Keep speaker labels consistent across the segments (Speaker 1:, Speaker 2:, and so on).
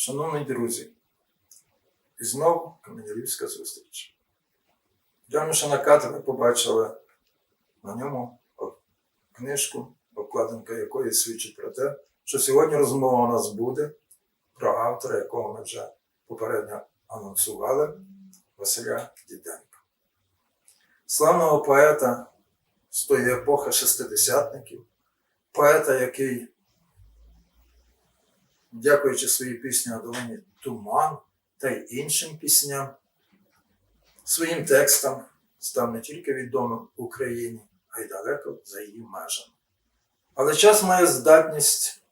Speaker 1: Шановні друзі, і знову Каменярівська зустріч. Глянувши на кадр, ви побачили на ньому книжку, обкладинка якої свідчить про те, що сьогодні розмова у нас буде про автора, якого ми вже попередньо анонсували, Василя Діденка. Славного поета з тої епохи шестидесятників, поета, який дякуючи своїй пісні на долині Туман та й іншим пісням, своїм текстам став не тільки відомим Україні, а й далеко за її межами. Але час має здатність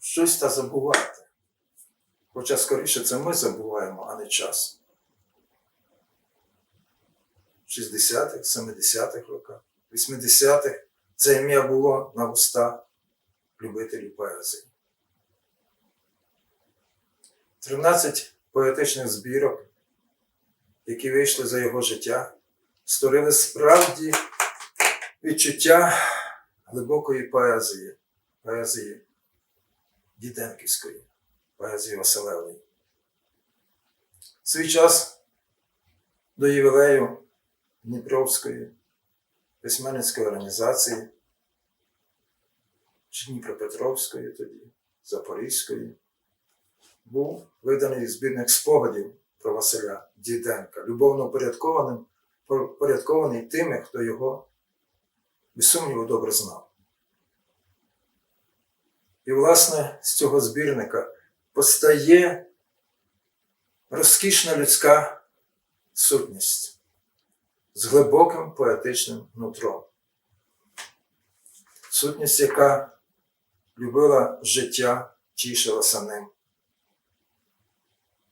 Speaker 1: щось та забувати. Хоча скоріше це ми забуваємо, а не час. В 60-х, 70-х роках, 80-х це ім'я було на устах любителів поезії. 13 поетичних збірок, які вийшли за його життя, створили справді відчуття глибокої поезії, поезії Діденківської, поезії Василевої. Свій час до ювілею Дніпровської письменницької організації Дніпропетровської тоді, Запорізької, був виданий збірник спогадів про Василя Діденка, любовно упорядкованим, порядкований тими, хто його, без сумніву, добре знав. І, власне, з цього збірника постає розкішна людська сутність з глибоким поетичним нутром. Сутність, яка любила життя, тішилася ним.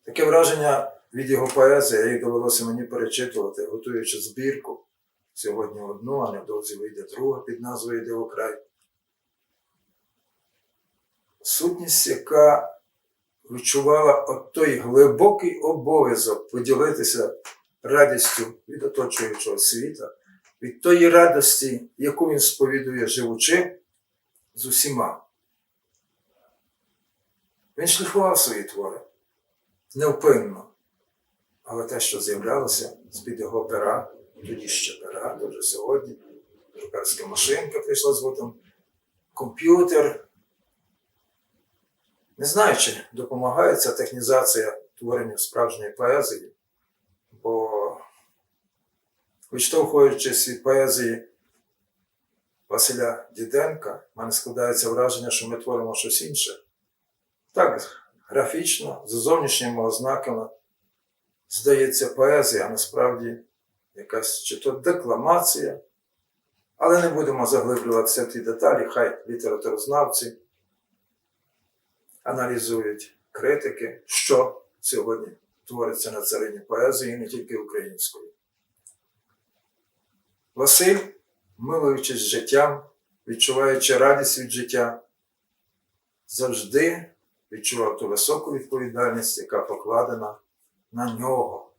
Speaker 1: Таке враження від його поезії, їх довелося мені перечитувати, готуючи збірку. Сьогодні одну, а невдовзі вийде друга під назвою «Йде край. Сутність, яка відчувала от той глибокий обов'язок поділитися радістю від оточуючого світа, від тої радості, яку він сповідує живучи з усіма. Він шліфував свої твори невпинно, але те, що з'являлося з-під його пера, тоді ще пера, то вже сьогодні, друкарська машинка прийшла згодом, комп'ютер. Не знаю, чи допомагає ця технізація творенню справжньої поезії, бо відштовхуючись від поезії Василя Діденка, в мене складається враження, що ми творимо щось інше. Так, графічно, з зовнішніми ознаками, здається поезія, а насправді якась чи то декламація. Але не будемо заглиблюватися в ті деталі, хай літературознавці аналізують критики, що сьогодні твориться на царині поезії, не тільки української. Василь, милуючись життям, відчуваючи радість від життя, завжди відчував ту високу відповідальність, яка покладена на нього,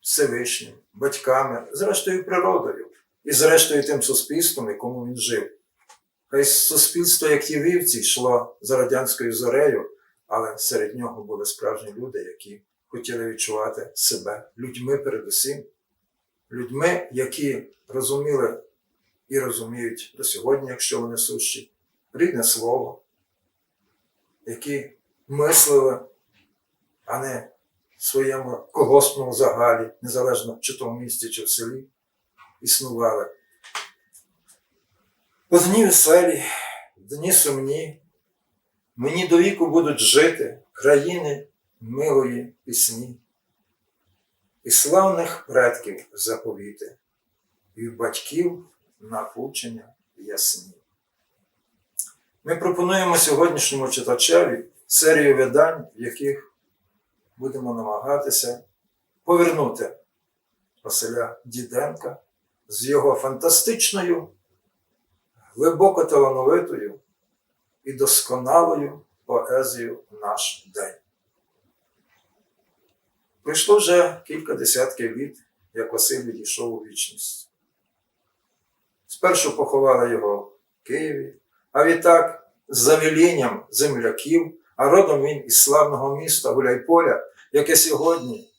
Speaker 1: Всевишнім, батьками, зрештою природою і зрештою тим суспільством, якому він жив. Хай суспільство, як ті вівці, йшло за радянською зорею, але серед нього були справжні люди, які хотіли відчувати себе людьми передусім, людьми, які розуміли і розуміють до сьогодні, якщо вони сущі, рідне слово, які мислили, а не в своєму колгоспному загалі, незалежно чи то в місті, чи в селі, існували. У дні веселі, дні сумні, мені до віку будуть жити країни милої пісні, і славних предків заповіти, і батьків напучення ясні. Ми пропонуємо сьогоднішньому читачеві серію видань, в яких будемо намагатися повернути Василя Діденка з його фантастичною, глибоко талановитою і досконалою поезією наш день. Пройшло вже кілька десятків літ, як Василь відійшов у вічність. Спершу поховали його в Києві, а відтак за велінням земляків, а родом він із славного міста Гуляйполя, яке сьогодні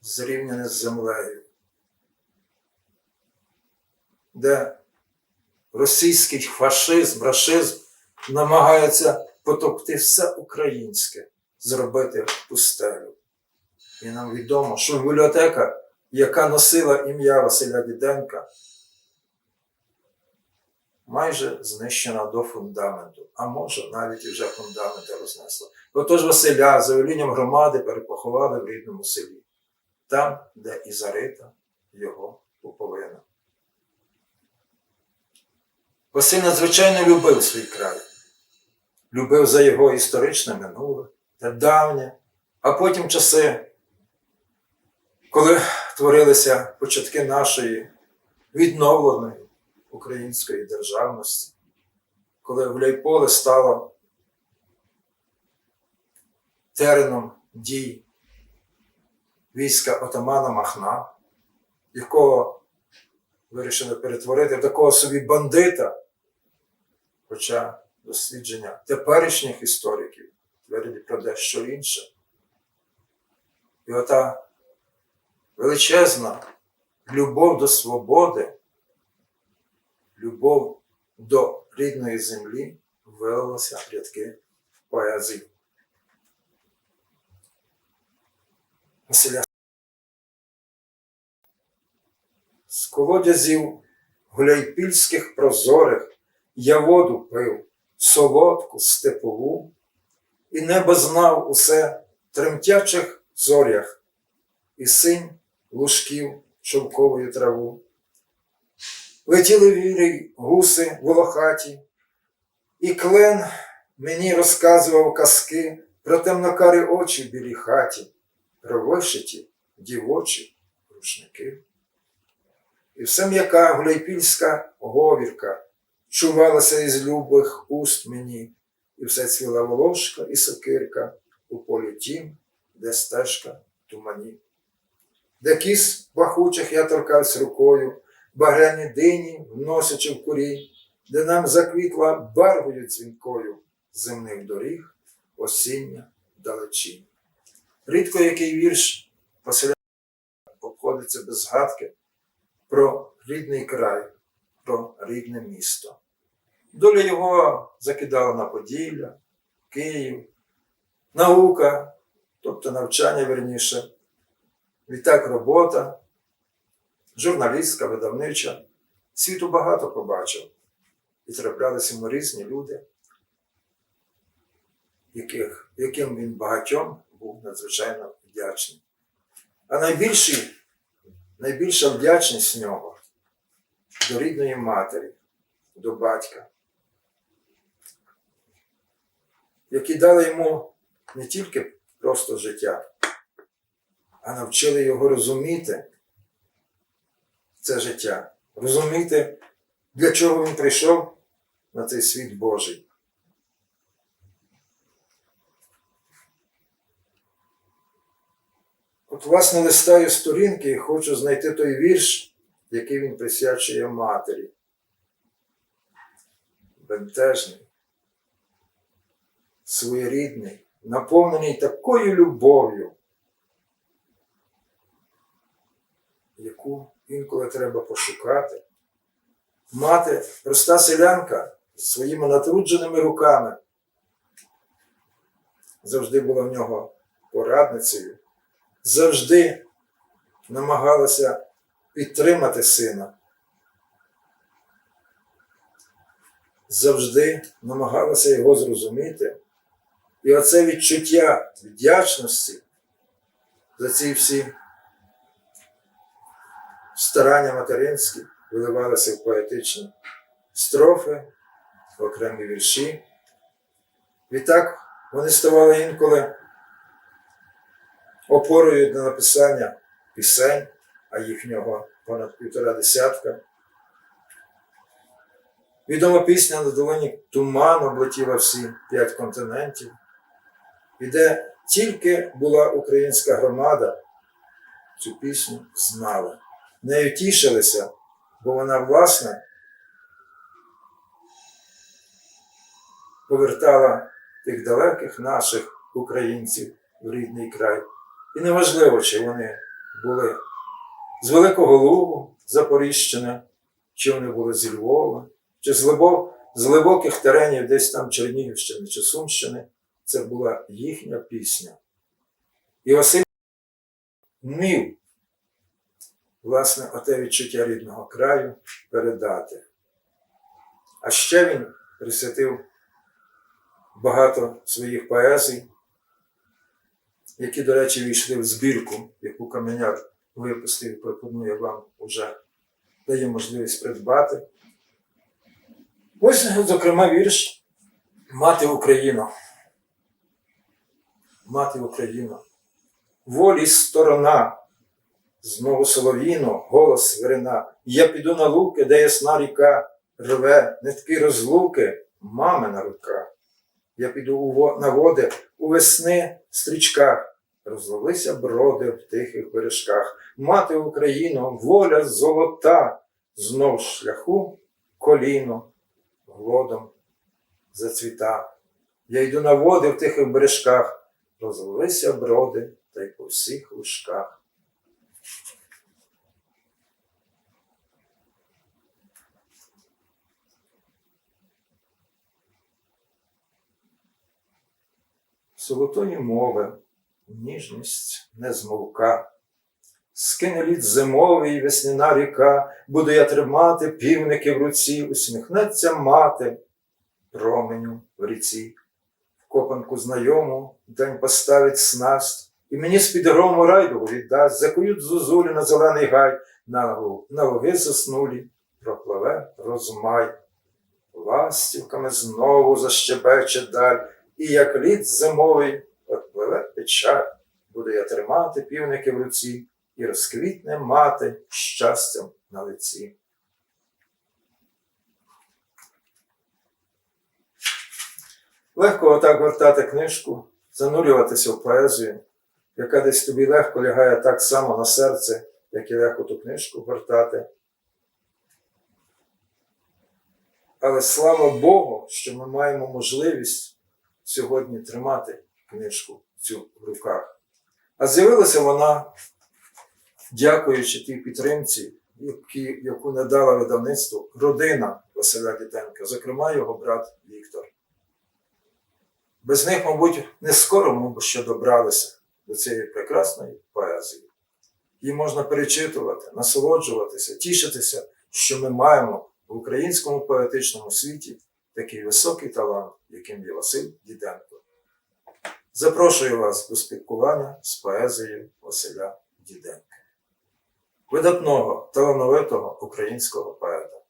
Speaker 1: зрівняне з землею, де російський фашизм, рашизм намагається потопти все українське, зробити пустелю. І нам відомо, що бібліотека, яка носила ім'я Василя Діденка, майже знищена до фундаменту, а може навіть вже фундаменти рознесла. Отож Василя за велінням громади перепоховали в рідному селі, там, де і зарита його пуповина. Василь надзвичайно любив свій край, любив за його історичне минуле та давнє, а потім часи, коли творилися початки нашої відновленої української державності, коли Гуляйполе стало тереном дій війська отамана Махна, якого вирішили перетворити в такого собі бандита, хоча дослідження теперішніх істориків твердять про дещо інше. І ота величезна любов до свободи, любов до рідної землі вилилася в рядки поезії. Василя. З колодязів гуляйпільських прозорих я воду пив, солодку, степову, і небо знав усе тремтячих зорях, і синь лужків шовковою траву. Летіли вірі гуси волохаті, і клен мені розказував казки про темнокарі очі в білій хаті, про вишиті дівочі рушники. І все м'яка гуляйпільська говірка чувалася із любих уст мені, і все цвіла волошка і сокирка у полі тім, де стежка тумані. Де кіс пахучих я торкався рукою, багряні дині, вносячи в курінь, де нам заквітла барвою дзвінкою земних доріг, осіння далечінь. Рідко який вірш Василя обходиться без згадки про рідний край, про рідне місто. Доля його закидала на Поділля, Київ, наука, тобто навчання верніше, відтак робота, журналістська, видавнича. Світу багато побачив. І траплялися йому різні люди, яких, яким він багатьом був надзвичайно вдячний. А найбільший, найбільша вдячність в нього до рідної матері, до батька, які дали йому не тільки просто життя, а навчили його розуміти це життя, розуміти, для чого він прийшов на цей світ Божий. От, власне, листаю сторінки і хочу знайти той вірш, який він присвячує матері. Бентежний, своєрідний, наповнений такою любов'ю, яку інколи треба пошукати. Мати, проста селянка своїми натрудженими руками, завжди була в нього порадницею, завжди намагалася підтримати сина, завжди намагалася його зрозуміти. І оце відчуття вдячності за ці всі старання материнські виливалися в поетичні строфи, в окремі вірші. Відтак вони ставали інколи опорою для написання пісень, а їхнього понад півтора десятка. Відома пісня на долині туман облетіла всі п'ять континентів, і де тільки була українська громада, цю пісню знала, нею тішилися, бо вона, власне, повертала тих далеких наших українців в рідний край. І неважливо, чи вони були з Великого Лугу, Запоріжщини, чи вони були зі Львова, чи з, глибо, з глибоких теренів десь там Чернігівщини чи Сумщини, це була їхня пісня. І Василь вмів, власне, оте відчуття рідного краю передати. А ще він присвятив багато своїх поезій, які, до речі, війшли в збірку, яку Каменяр випустив і пропонує вам уже дає можливість придбати. Ось, зокрема, вірш Мати Україну. Мати Україну. Волі сторона. Знову солов'їно, голос вирина. Я піду на луки, де ясна ріка, рве, нитки розлуки, мамина рука. Я піду на води у весни стрічках, розлилися броди в тихих бережках. Мати Україно, воля золота, знов шляху коліно, глодом зацвіта. Я йду на води в тихих бережках, розлилися броди та й по всіх лужках. Солотої мови, ніжність не змовка. Скине лід зимовий, весняна ріка, буду я тримати півники в руці, усміхнеться мати променю в ріці. В копанку знайому день поставить снасть, і мені з-під грому райдугу віддасть, закують зозулі на зелений гай, на, на луги заснулі пропливе розмай. Ластівками знову защебече даль, і як лід зимовий отпливе печаль. Буду я тримати півники в руці і розквітне мати щастям на лиці. Легко отак гортати книжку, занурюватися в поезію, яка десь тобі легко лягає так само на серце, як і легко ту книжку гортати. Але слава Богу, що ми маємо можливість сьогодні тримати книжку цю в руках. А з'явилася вона, дякуючи тій підтримці, яку надала видавництву родина Василя Дітенка, зокрема його брат Віктор. Без них, мабуть, не скоро ми б ще добралися до цієї прекрасної поезії. Її можна перечитувати, насолоджуватися, тішитися, що ми маємо в українському поетичному світі такий високий талант, яким є Василь Діденко. Запрошую вас до спілкування з поезією Василя Діденка, видатного талановитого українського поета.